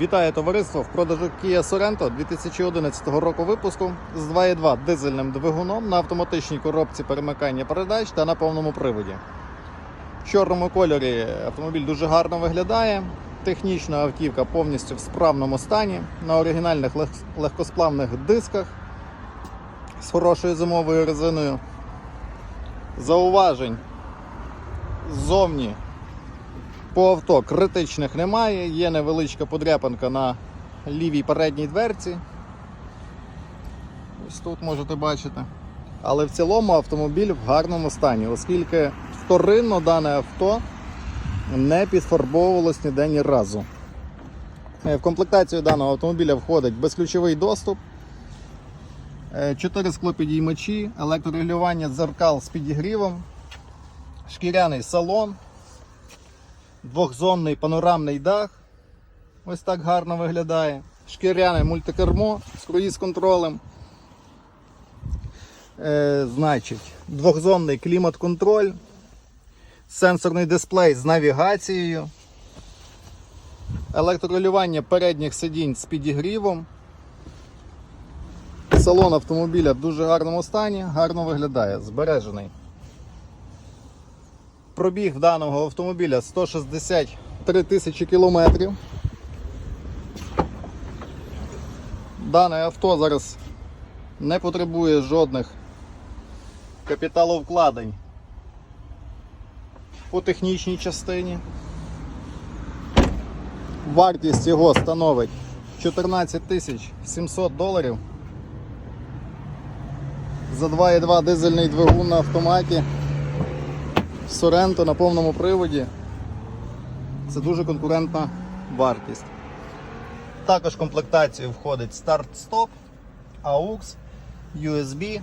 Вітаю товариство в продажу Kia Sorento 2011 року випуску з 2.2 дизельним двигуном на автоматичній коробці перемикання передач та на повному приводі. В чорному кольорі автомобіль дуже гарно виглядає. Технічна автівка повністю в справному стані на оригінальних лег- легкосплавних дисках з хорошою зимовою резиною. Зауважень ззовні по авто критичних немає, є невеличка подряпинка на лівій передній дверці. Ось тут можете бачити. Але в цілому автомобіль в гарному стані, оскільки вторинно дане авто не підфарбовувалось ніде ні разу. Е, В комплектацію даного автомобіля входить безключовий доступ, 4 склопідіймачі, електрорегулювання дзеркал з підігрівом, шкіряний салон, двохзонний панорамний дах. Ось так гарно виглядає. Шкіряне мультикермо з круїз-контролем. Е, значить, двохзонний клімат-контроль, сенсорний дисплей з навігацією, електролювання передніх сидінь з підігрівом. Салон автомобіля в дуже гарному стані, гарно виглядає, збережений. Пробіг даного автомобіля 163 тисячі кілометрів. Дане авто зараз не потребує жодних капіталовкладень по технічній частині. Вартість його становить 14 тисяч 700 доларів. За 2,2 дизельний двигун на автоматі. Sorento на повному приводі. Це дуже конкурентна вартість. Також в комплектацію входить старт-стоп, AUX, USB,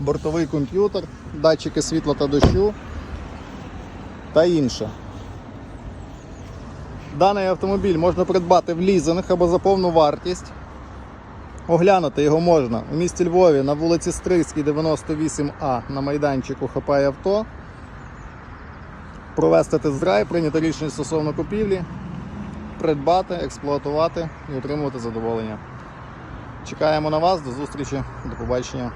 бортовий комп'ютер, датчики світла та дощу та інше. Даний автомобіль можна придбати в лізинг або за повну вартість. Оглянути його можна у місті Львові на вулиці Стрийській, 98А на майданчику Хапай авто. Провести тест-драйв, прийняти рішення стосовно купівлі, придбати, експлуатувати і отримувати задоволення. Чекаємо на вас, до зустрічі, до побачення.